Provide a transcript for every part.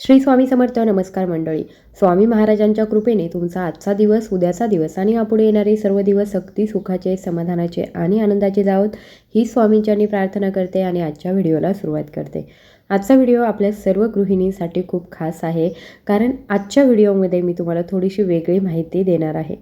श्री स्वामी समर्थ नमस्कार मंडळी. स्वामी महाराजांच्या कृपेने तुमचा आजचा दिवस उद्याचा दिवस आणि यापुढे येणारे सर्व दिवस अगदी सुखाचे समाधानाचे आणि आनंदाचे जावत ही स्वामींच्यानी प्रार्थना करते आणि आजच्या व्हिडिओला सुरुवात करते. आजचा व्हिडिओ आपल्या सर्व गृहिणींसाठी खूप खास आहे कारण आजच्या व्हिडिओमध्ये मी तुम्हाला थोडीशी वेगळी माहिती देणार आहे.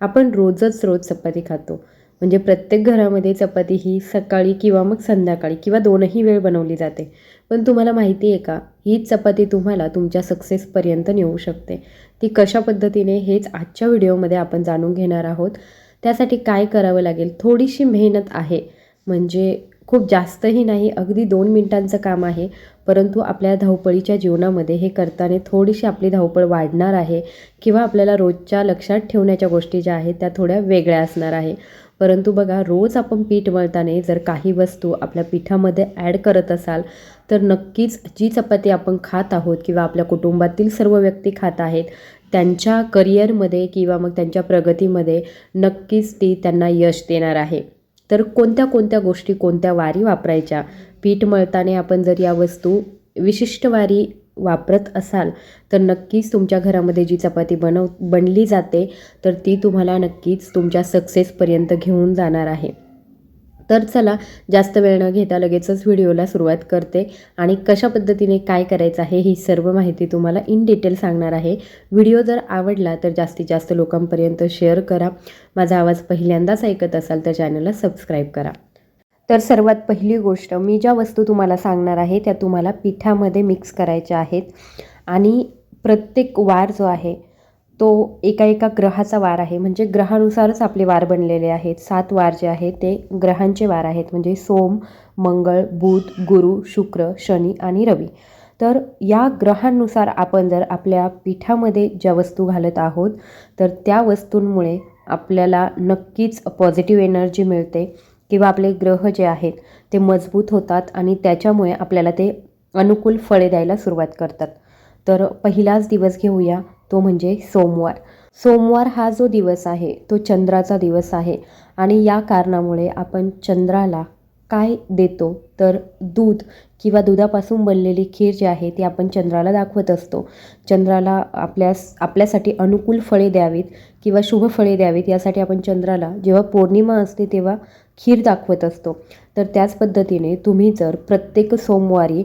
आपण रोजच रोज चपाती खातो. म्हणजे प्रत्येक घरामध्ये चपाती ही सकाळी किंवा मग संध्याकाळी किंवा दोनही वेळ बनवली जाते. पण तुम्हाला माहिती आहे का? हीच चपाती तुम्हाला तुमच्या सक्सेसपर्यंत नेऊ शकते. ती कशा पद्धतीने हेच आजच्या व्हिडिओमध्ये आपण जाणून घेणार आहोत. त्यासाठी काय करावं लागेल? थोडीशी मेहनत आहे. म्हणजे खूप जास्तही नाही अगदी दोन मिनिटांचं काम आहे. परंतु आपल्या धावपळीच्या जीवनामध्ये हे करताना थोडीशी आपली धावपळ वाढणार आहे. किंवा आपल्याला रोजच्या लक्षात ठेवण्याच्या गोष्टी ज्या आहेत त्या थोड्या वेगळ्या असणार आहे. परंतु बघा रोज आपण पीठ मळताना जर काही वस्तू आपल्या पिठामध्ये ॲड करत असाल तर नक्कीच जी चपाती आपण खात आहोत किंवा आपल्या कुटुंबातील सर्व व्यक्ती खात आहेत त्यांच्या करिअरमध्ये किंवा मग त्यांच्या प्रगतीमध्ये नक्कीच ती त्यांना यश देणार आहे. तर कोणत्या कोणत्या गोष्टी कोणत्या वारी वापरायच्या? पीठ मळताना आपण जर या वस्तू विशिष्ट वारी वापरत असाल तर नक्कीच तुमच्या घरामध्ये जी चपाती बनव बनली जाते तर ती तुम्हाला नक्कीच तुमच्या सक्सेसपर्यंत घेऊन जाणार आहे. तर चला जास्त वेळ न घेता लगेचच व्हिडिओला सुरुवात करते. आणि कशा पद्धतीने काय करायचं आहे ही सर्व माहिती तुम्हाला इन डिटेल सांगणार आहे. व्हिडिओ जर आवडला तर जास्तीत जास्त लोकांपर्यंत शेअर करा. माझा आवाज पहिल्यांदाच ऐकत असाल तर चॅनलला सबस्क्राईब करा. तर सर्वात पहिली गोष्ट मी ज्या वस्तू तुम्हाला सांगणार आहे त्या तुम्हाला पिठामध्ये मिक्स करायच्या आहेत. आणि प्रत्येक वार जो आहे तो एका एका ग्रहाचा वार आहे. म्हणजे ग्रहानुसारच आपले वार बनलेले आहेत. सात वार जे आहेत ते ग्रहांचे वार आहेत. म्हणजे सोम मंगळ बुध गुरु शुक्र शनी आणि रवी. तर या ग्रहांनुसार आपण जर आपल्या पिठामध्ये ज्या वस्तू घालत आहोत तर त्या वस्तूंमुळे आपल्याला नक्कीच पॉझिटिव्ह एनर्जी मिळते. किंवा आपले ग्रह जे आहेत ते मजबूत होतात आणि त्याच्यामुळे आपल्याला ते अनुकूल फळे द्यायला सुरुवात करतात. तर पहिलाच दिवस घेऊया तो म्हणजे सोमवार. सोमवार हा जो दिवस आहे तो चंद्राचा दिवस आहे आणि या कारणामुळे आपण चंद्राला काय देतो तर दूध किंवा दुधापासून बनलेली खीर जी आहे ती आपण चंद्राला दाखवत असतो. चंद्राला आपल्यास आपल्यासाठी अनुकूल फळे द्यावीत किंवा शुभ फळे द्यावीत यासाठी आपण चंद्राला जेव्हा पौर्णिमा असते तेव्हा खीर दाखवत असतो. तर त्याच पद्धतीने तुम्ही जर प्रत्येक सोमवारी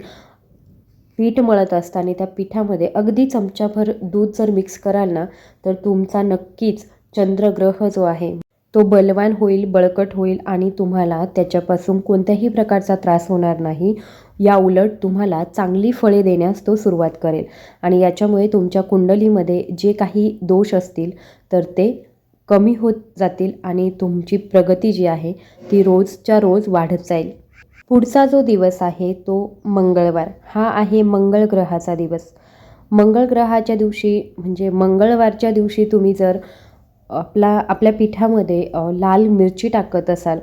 पीठ मळत असताना त्या पिठामध्ये अगदी चमचाभर दूध जर मिक्स कराल ना तर तुमचा नक्कीच चंद्रग्रह जो आहे तो बलवान होईल बळकट होईल आणि तुम्हाला त्याच्यापासून कोणत्याही प्रकारचा त्रास होणार नाही. या उलट तुम्हाला चांगली फळे देण्यास तो सुरुवात करेल. आणि याच्यामुळे तुमच्या कुंडलीमध्ये जे काही दोष असतील तर ते कमी होत जातील आणि तुमची प्रगती जी आहे ती रोजच्या रोज वाढत जाईल. पुढचा जो दिवस आहे तो मंगळवार. हा आहे मंगळ ग्रहाचा दिवस. मंगळ ग्रहाच्या दिवशी म्हणजे मंगळवारच्या दिवशी तुम्ही जर आपला आपल्या पिठामध्ये लाल मिरची टाकत असाल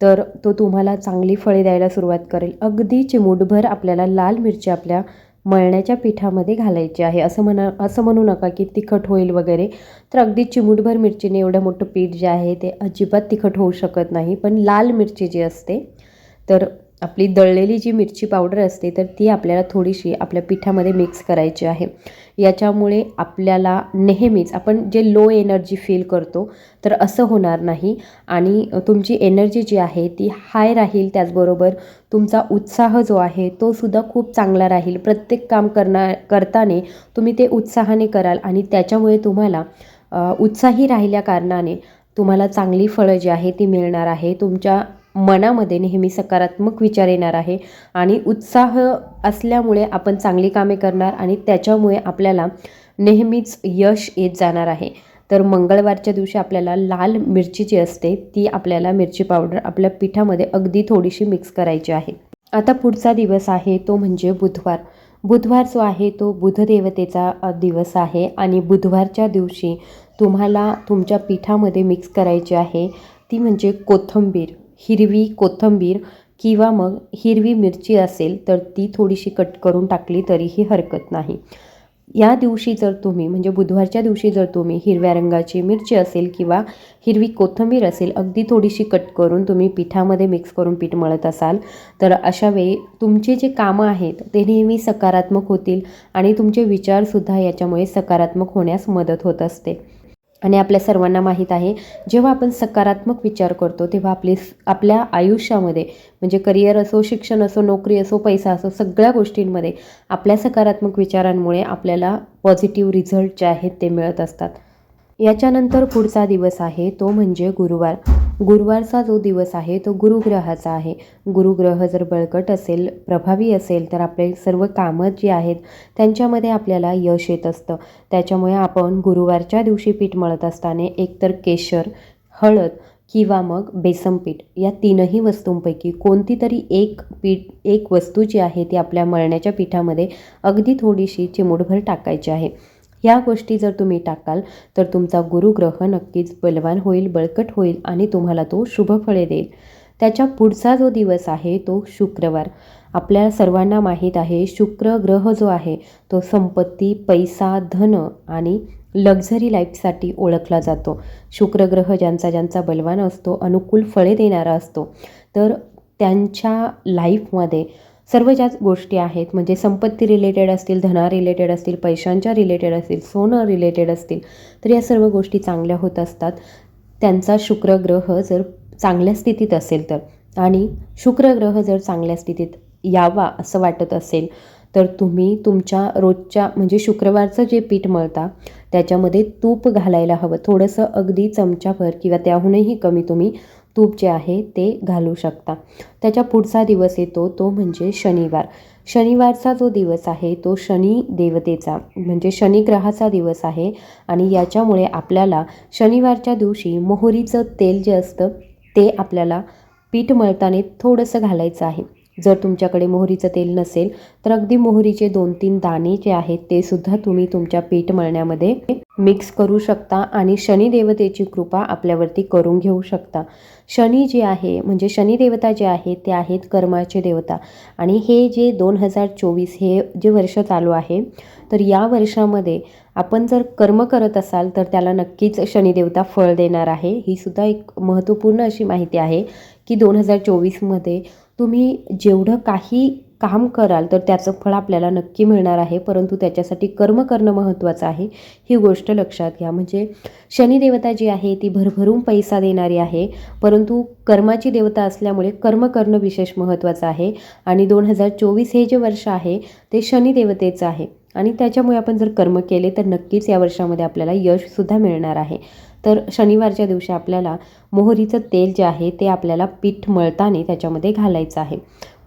तर तो तुम्हाला चांगली फळे द्यायला सुरुवात करेल. अगदी चिमूटभर आपल्याला लाल मिरची आपल्या मळण्याच्या पिठामध्ये घालायची आहे. असं म्हणा असं म्हणू नका की तिखट होईल वगैरे तर अगदी चिमूटभर मिरचीने एवढं मोठं पीठ जे आहे ते अजिबात तिखट होऊ शकत नाही. पण लाल मिरची जी असते तर आपली दळलेली जी मिरची पावडर असते तर ती आपल्याला थोडीशी आपल्या पिठामध्ये मिक्स करायची आहे. याच्यामुळे आपल्याला नेहमीच आपण जे लो एनर्जी फील करतो तर असं होणार नाही. आणि तुमची एनर्जी जी आहे ती हाय राहील त्याचबरोबर तुमचा उत्साह जो आहे तो सुद्धा खूप चांगला राहील. प्रत्येक काम करणार करताने तुम्ही ते उत्साहाने कराल आणि त्याच्यामुळे तुम्हाला उत्साही राहिल्या कारणाने तुम्हाला चांगली फळं जी आहे ती मिळणार आहे. तुमच्या मनामध्ये नेहमी सकारात्मक विचार येणार आहे आणि उत्साह असल्यामुळे आपण चांगली कामे करणार आणि त्याच्यामुळे आपल्याला नेहमीच यश येत जाणार आहे. तर मंगळवारच्या दिवशी आपल्याला लाल मिरची जी असते ती आपल्याला मिरची पावडर आपल्या पिठामध्ये अगदी थोडीशी मिक्स करायची आहे. आता पुढचा दिवस आहे तो म्हणजे बुधवार. बुधवार जो आहे तो बुधदेवतेचा दिवस आहे आणि बुधवारच्या दिवशी तुम्हाला तुमच्या पिठामध्ये मिक्स करायची आहे ती म्हणजे कोथंबीर. हिरवी कोथिंबीर किंवा मग हिरवी मिरची असेल तर ती थोडीशी कट करून टाकली तरीही हरकत नाही. या दिवशी जर तुम्ही म्हणजे बुधवारच्या दिवशी जर तुम्ही हिरव्या रंगाची मिरची असेल किंवा हिरवी कोथिंबीर असेल अगदी थोडीशी कट करून तुम्ही पिठामध्ये मिक्स करून पीठ मळत असाल तर अशा वेळी तुमचे जे कामं आहेत ते नेहमी सकारात्मक होतील आणि तुमचे विचारसुद्धा याच्यामुळे सकारात्मक होण्यास मदत होत असते. आणि आपल्या सर्वांना माहीत आहे जेव्हा आपण सकारात्मक विचार करतो तेव्हा आपले आपल्या आयुष्यामध्ये म्हणजे करिअर असो शिक्षण असो नोकरी असो पैसा असो सगळ्या गोष्टींमध्ये आपल्या सकारात्मक विचारांमुळे आपल्याला पॉझिटिव्ह रिझल्ट जे आहेत ते मिळत असतात. याच्यानंतर पुढचा दिवस आहे तो म्हणजे गुरुवार. गुरुवारचा जो दिवस आहे तो गुरुग्रहाचा आहे. गुरुग्रह जर बळकट असेल प्रभावी असेल तर आपले सर्व कामं जी आहेत त्यांच्यामध्ये आपल्याला यश येत असतं. त्याच्यामुळे आपण गुरुवारच्या दिवशी पीठ मळत असताना एकतर केशर हळद किंवा मग बेसन पीठ या तीनही वस्तूंपैकी कोणती तरी एक पीठ एक वस्तू जी आहे ती आपल्या मळण्याच्या पिठामध्ये अगदी थोडीशी चिमूटभर टाकायची आहे. या गोष्टी जर तुम्ही टाकाल तर तुमचा गुरुग्रह नक्कीच बलवान होईल बळकट होईल आणि तुम्हाला तो शुभ फळे देईल. त्याच्या पुढचा जो दिवस आहे तो शुक्रवार. आपल्या सर्वांना माहीत आहे शुक्र ग्रह जो आहे तो संपत्ती पैसा धन आणि लक्झरी लाईफसाठी ओळखला जातो. शुक्र ग्रह ज्यांचा ज्यांचा बलवान असतो अनुकूल फळे देणारा असतो. तर त्यांच्या लाईफमध्ये सर्व ज्याच गोष्टी आहेत म्हणजे संपत्ती रिलेटेड असतील धना रिलेटेड असतील पैशांच्या रिलेटेड असतील सोनं रिलेटेड असतील तर या सर्व गोष्टी चांगल्या होत असतात. त्यांचा शुक्र ग्रह जर चांगल्या स्थितीत असेल तर. आणि शुक्र ग्रह जर चांगल्या स्थितीत यावा असं वाटत असेल तर तुम्ही तुमच्या रोजच्या म्हणजे शुक्रवारचं जे पीठ मळता त्याच्यामध्ये तूप घालायला हवं. थोडंसं अगदी चमचाभर किंवा त्याहूनही कमी तुम्ही तूप जे आहे ते घालू शकता. त्याच्या पुढचा दिवस येतो तो म्हणजे शनिवार. शनिवारचा जो दिवस आहे तो शनी देवतेचा म्हणजे शनिग्रहाचा दिवस आहे आणि याच्यामुळे आपल्याला शनिवारच्या दिवशी मोहरीचं तेल जे असतं ते आपल्याला पीठ मळताना थोडंसं घालायचं आहे. जर तुमच्याकडे मोहरीचं तेल नसेल तर अगदी मोहरीचे दोन तीन दाणे जे आहेत ते सुद्धा तुम्ही तुमच्या पीठ मळण्यामध्ये मिक्स करू शकता आणि शनिदेवतेची कृपा आपल्यावरती करून घेऊ शकता. शनी जे आहे म्हणजे शनिदेवता जे आहे ते आहेत कर्माचे देवता. आणि हे जे दोन हजार चोवीस हे जे वर्ष चालू आहे तर या वर्षामध्ये आपण जर कर्म करत असाल तर त्याला नक्कीच शनिदेवता फळ देणार आहे. ही सुद्धा एक महत्त्वपूर्ण अशी माहिती आहे की दोन हजार चोवीसमध्ये तुम्ही जेवढं काही काम कराल तर त्याचं फळ आपल्याला नक्की मिळणार आहे. परंतु त्याच्यासाठी कर्म करणं महत्त्वाचं आहे. ही गोष्ट लक्षात घ्या. म्हणजे शनिदेवता जी आहे ती भरभरून पैसा देणारी आहे. परंतु कर्माची देवता असल्यामुळे कर्म करणं विशेष महत्त्वाचं आहे. आणि दोन हजार चोवीस हे जे वर्ष आहे ते शनिदेवतेचं आहे. आणि त्याच्यामुळे आपण जर कर्म केले तर नक्कीच या वर्षामध्ये आपल्याला यशसुद्धा मिळणार आहे. तर शनिवारच्या दिवशी आपल्याला मोहरीचं तेल जे आहे ते आपल्याला पीठ मळताना त्याच्यामध्ये घालायचं आहे.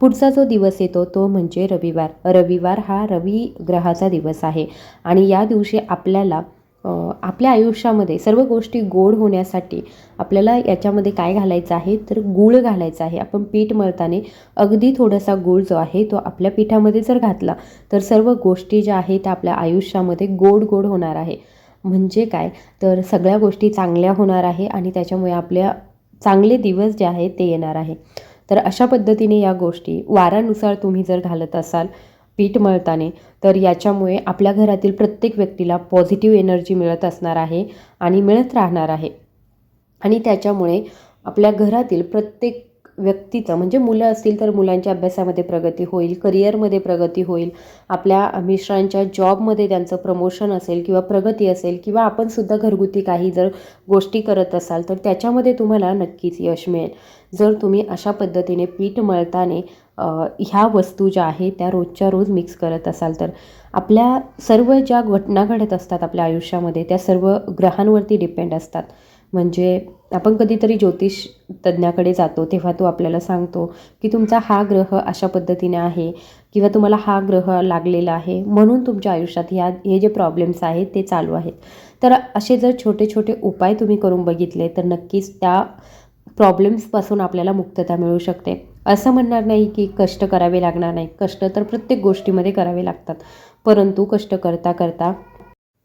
पुढचा जो दिवस येतो तो म्हणजे रविवार. रविवार हा रवी ग्रहाचा दिवस आहे. आणि या दिवशी आपल्याला आपल्या आयुष्यामध्ये सर्व गोष्टी गोड होण्यासाठी आपल्याला याच्यामध्ये काय घालायचं आहे? तर गूळ घालायचा आहे. आपण पीठ मळताना अगदी थोडासा गूळ जो आहे तो आपल्या पिठामध्ये जर घातला तर सर्व गोष्टी ज्या आहेत त्या आपल्या आयुष्यामध्ये गोड गोड होणार आहे. म्हणजे काय? तर सगळ्या गोष्टी चांगल्या होणार आहे आणि त्याच्यामुळे आपल्या चांगले दिवस जे आहेत ते येणार आहे. तर अशा पद्धतीने या गोष्टी वारानुसार तुम्ही जर घालत असाल पीठ मळताने तर याच्यामुळे आपल्या घरातील प्रत्येक व्यक्तीला पॉझिटिव्ह एनर्जी मिळत असणार आहे आणि मिळत राहणार आहे. आणि त्याच्यामुळे आपल्या घरातील प्रत्येक व्यक्तीचं म्हणजे मुलं असतील तर मुलांच्या अभ्यासामध्ये प्रगती होईल करिअरमध्ये प्रगती होईल. आपल्या मिस्टरांच्या जॉबमध्ये त्यांचं प्रमोशन असेल किंवा प्रगती असेल किंवा आपण सुद्धा घरगुती काही जर गोष्टी करत असाल तर त्याच्यामध्ये तुम्हाला नक्कीच यश मिळेल. जर तुम्ही अशा पद्धतीने पीठ मळताने ह्या वस्तू ज्या आहेत त्या रोजच्या रोज मिक्स करत असाल तर आपल्या सर्व ज्या घटना घडत असतात आपल्या आयुष्यामध्ये त्या सर्व ग्रहांवरती डिपेंड असतात. म्हणजे आपण कधीतरी ज्योतिष तज्ज्ञाकडे जातो तेव्हा तो आपल्याला सांगतो की तुमचा हा ग्रह अशा पद्धतीने आहे किंवा तुम्हाला हा ग्रह लागलेला आहे म्हणून तुमच्या आयुष्यात ह्या हे जे प्रॉब्लेम्स आहेत ते चालू आहेत. तर असे जर छोटे छोटे उपाय तुम्ही करून बघितले तर नक्कीच त्या प्रॉब्लेम्सपासून आपल्याला मुक्तता मिळू शकते. असं म्हणणार नाही की कष्ट करावे लागणार नाही. कष्ट तर प्रत्येक गोष्टीमध्ये करावे लागतात. परंतु कष्ट करता करता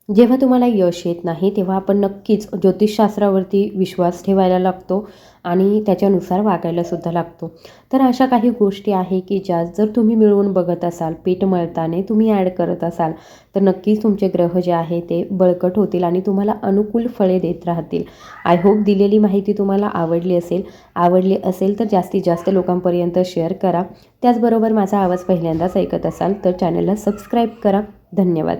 जेव्हा तुम्हाला यश येत नाही तेव्हा आपण नक्कीच ज्योतिषशास्त्रावरती विश्वास ठेवायला लागतो आणि त्याच्यानुसार वागायला सुद्धा लागतो. तर अशा काही गोष्टी आहे की ज्या जर तुम्ही मिळवून बघत असाल पीठ मळताने तुम्ही ॲड करत असाल तर नक्कीच तुमचे ग्रह जे आहे ते बळकट होतील आणि तुम्हाला अनुकूल फळे देत राहतील. आय होप दिलेली माहिती तुम्हाला आवडली असेल. आवडली असेल तर जास्तीत जास्त लोकांपर्यंत शेअर करा. त्याचबरोबर माझा आवाज पहिल्यांदाच ऐकत असाल तर चॅनलला सबस्क्राईब करा. धन्यवाद.